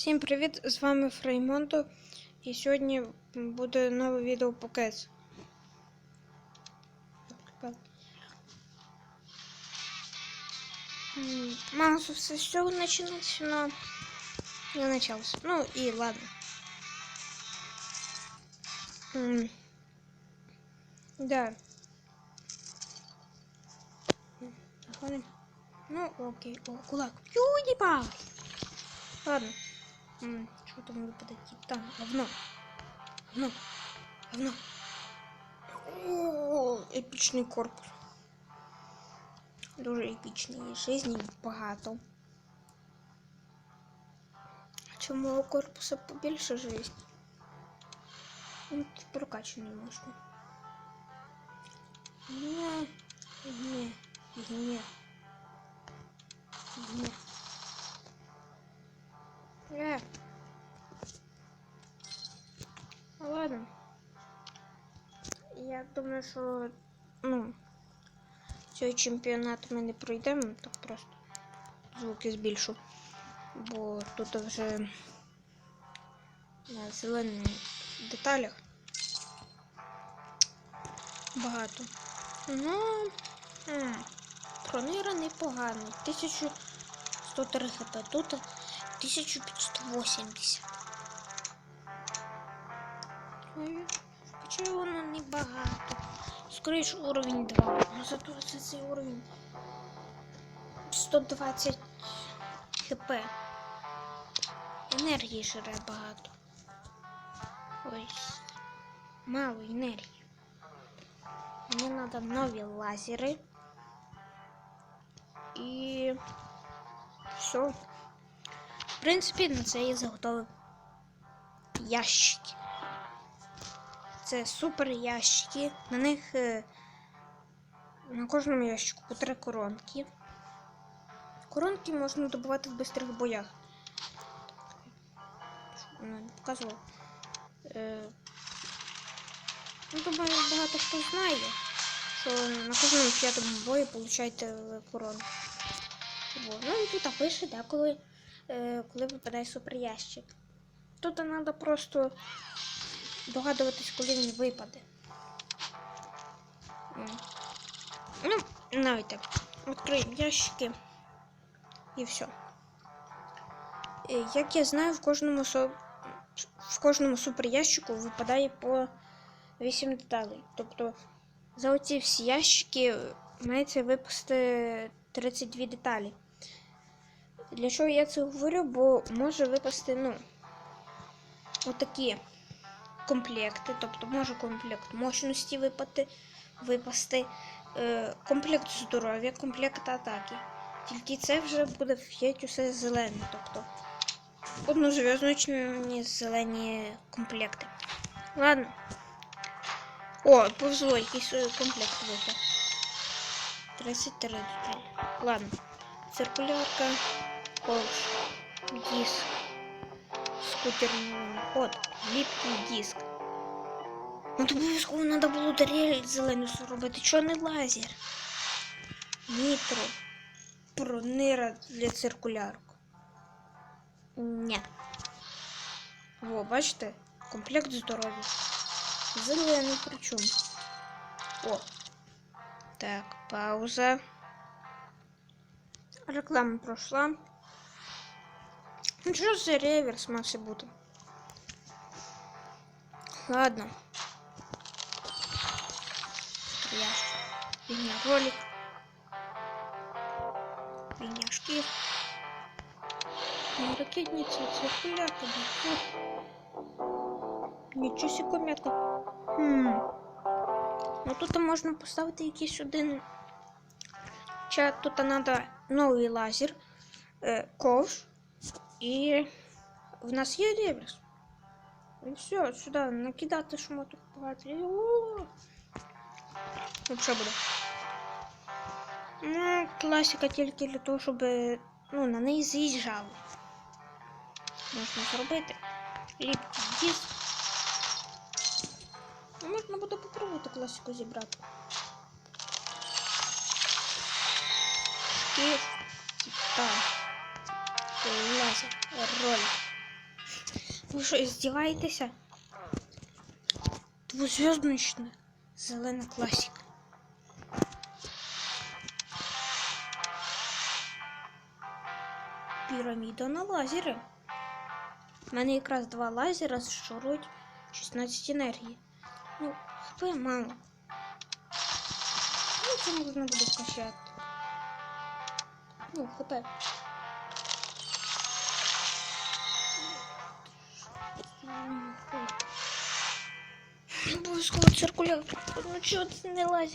Всім привіт! З вами Фреймонто. І сьогодні буде нове відео по КЕЦ. М, Мало все с чего начинать, но не началось. Ну и ладно. М, Да. Заходим. Ну, окей. О, кулак. Пьюдипай! Ладно. Что там выпадать? Там, говно. Говно. Говно. О, епічний корпус. Дуже епічний. Жизні багато. Чому у корпуса побільше жизнь? Ну, тут прокачаний можна. Ладно. Я думаю, що ну, цей чемпіонат ми не пройдемо, так просто звуки збільшу. Бо тут вже на зелених деталях багато. Ну, Пронира непоганий. 1103 хп. Тут 1580. Хоча воно не багато. Скоріше уровень 2. Ну зато це цей уровень 120 хп. Енергії жре багато. Ось. Мало енергії. Мені треба нові лазери. І все. В принципі, на це я заготовив ящики. Це супер ящики. На них е, на кожному ящику по три коронки. Коронки можна добувати в бистрих боях. Не показувала. Е, ну, думаю, багато хто знає, що на кожному п'ятому бою получаєте коронку. Ну і тут пише, да, коли, е, коли випадає суперящик. Тут треба просто догадуватись, коли він випаде. Ну, так. Відкриємо ящики і все. Е, Як я знаю, в кожному в кожному суперящику випадає по 8 деталей. Тобто за оці всі ящики мається випасти 32 деталі. Для чого я це говорю? Бо може випасти, ну, отакі комплекти. Тобто може комплект мощності випасти, випасти е, комплект здоров'я, комплект атаки. Тільки це вже буде вхід усе зелене. Тобто однозв'язочні зелені комплекти. Ладно. О, повезло, якийсь е, комплект випав. 33 деталі. Ладно. Циркулярка, ковш, диск, скутерний ход, ліпкий диск. Ну то обов'язково треба було тарель зелену зробити. Не лазер? Нітро. Пронира для циркулярок. Ні. Во, бачите? Комплект здоров'я. Зелений причому. О. Так, пауза. Реклама пройшла. Ну що за реверс мався бути? Ладно. Я. Меня ролик. Шкив. Ну, ракетница, циркулярка, да. Нічого сі ком'ятка. Хм. Ну тут можна поставити якийсь один. Чи тут треба новий лазер, е, ковш. І в нас є реверс. І все, сюди накидати шмоток багато. Ну що буде? Ну, класика тільки для того, щоб ну, на неї з'їжджали. Можна зробити. Ліпкий диск. Ну, можна буде попробувати класику зібрати. Шкіф, титан, лазер, ролик, Ви що, здіваєтеся? Двузв'язочна зелена класика. Піраміда на лазери. У мене якраз два лазера зшурують 16 енергії. Ну, хп мало. Ну, це можна буде скачати. Ну, хп. Обов'язково циркуляр. Ну чого це не лазить?